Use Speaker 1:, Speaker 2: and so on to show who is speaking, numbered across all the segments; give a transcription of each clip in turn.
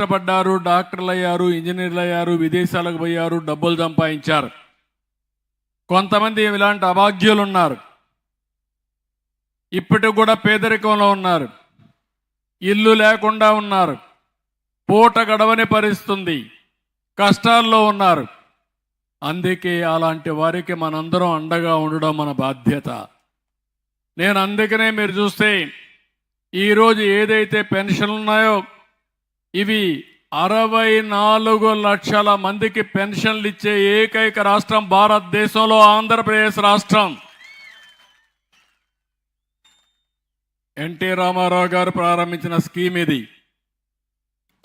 Speaker 1: కష్టపడ్డారు డాక్టర్లు అయ్యారు ఇంజనీర్లు అయ్యారు విదేశాలకు పోయారు డబ్బులు సంపాదించారు. కొంతమంది ఇలాంటి అభాగ్యులు ఉన్నారు ఇప్పటికి కూడా పేదరికంలో ఉన్నారు. ఇల్లు లేకుండా ఉన్నారు. పూట గడవని పరిస్థితుంది. కష్టాల్లో ఉన్నారు. అందుకే అలాంటి వారికి మనందరం అండగా ఉండడం మన బాధ్యత. నేను అందుకనే మీరు చూస్తే ఈరోజు ఏదైతే పెన్షన్లు ఉన్నాయో ఇవి అరవై నాలుగు లక్షల మందికి పెన్షన్లు ఇచ్చే ఏకైక రాష్ట్రం భారతదేశంలో ఆంధ్రప్రదేశ్ రాష్ట్రం. ఎన్టీ రామారావు గారు ప్రారంభించిన స్కీమ్ ఇది.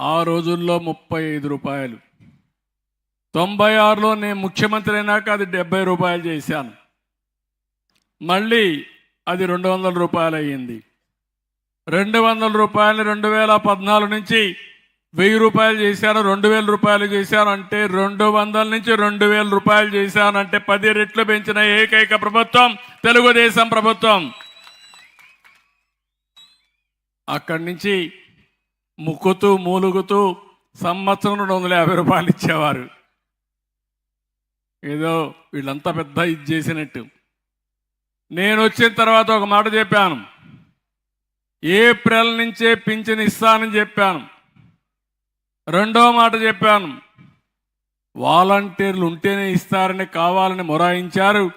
Speaker 1: ఆ రోజుల్లో ముప్పై ఐదు రూపాయలు. తొంభై ఆరులో నేను ముఖ్యమంత్రి అయినాక అది డెబ్బై రూపాయలు చేశాను. మళ్ళీ అది రెండు వందల రూపాయలు అయ్యింది. రెండు వందల రూపాయలు రెండు వేల పద్నాలుగు నుంచి వెయ్యి రూపాయలు చేశాను రెండు వేల రూపాయలు చేశాను అంటే రెండు వందల నుంచి రెండు వేల రూపాయలు చేశాను అంటే పది రెట్లు పెంచిన ఏకైక ప్రభుత్వం తెలుగుదేశం ప్రభుత్వం. అక్కడి నుంచి ముక్కుతూ మూలుగుతూ సంవత్సరం రెండు వందల యాభై రూపాయలు ఇచ్చేవారు. ఏదో వీళ్ళంతా పెద్ద ఇది చేసినట్టు. నేను వచ్చిన తర్వాత ఒక మాట చెప్పాను. ఏప్రిల్ నుంచే పింఛన్ ఇస్తానని చెప్పాను. రెండో మాట చెప్పాను. వాలంటీర్లు ఉంటేనే ఇస్తారని కావాలని మొరాయించారు.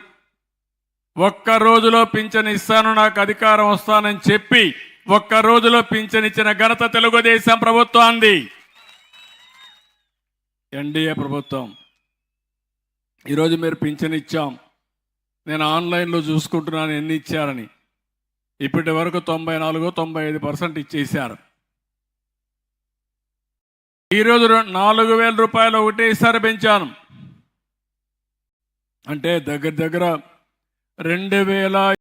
Speaker 1: ఒక్క రోజులో పింఛన్ ఇస్తాను నాకు అధికారం వస్తానని చెప్పి ఒక్క రోజులో పింఛన్ ఇచ్చిన ఘనత తెలుగుదేశం ప్రభుత్వాన్ని ఎన్డీఏ ప్రభుత్వం. ఈరోజు మీరు పింఛన్ ఇచ్చాం నేను ఆన్లైన్లో చూసుకుంటున్నాను ఎన్ని ఇచ్చారని. ఇప్పటి వరకు తొంభై నాలుగు తొంభై ఐదు పర్సెంట్ ఇచ్చేశారు. ఈరోజు నాలుగు వేల రూపాయలు ఒకటేసారి పెంచాను. అంటే దగ్గర దగ్గర రెండు వేల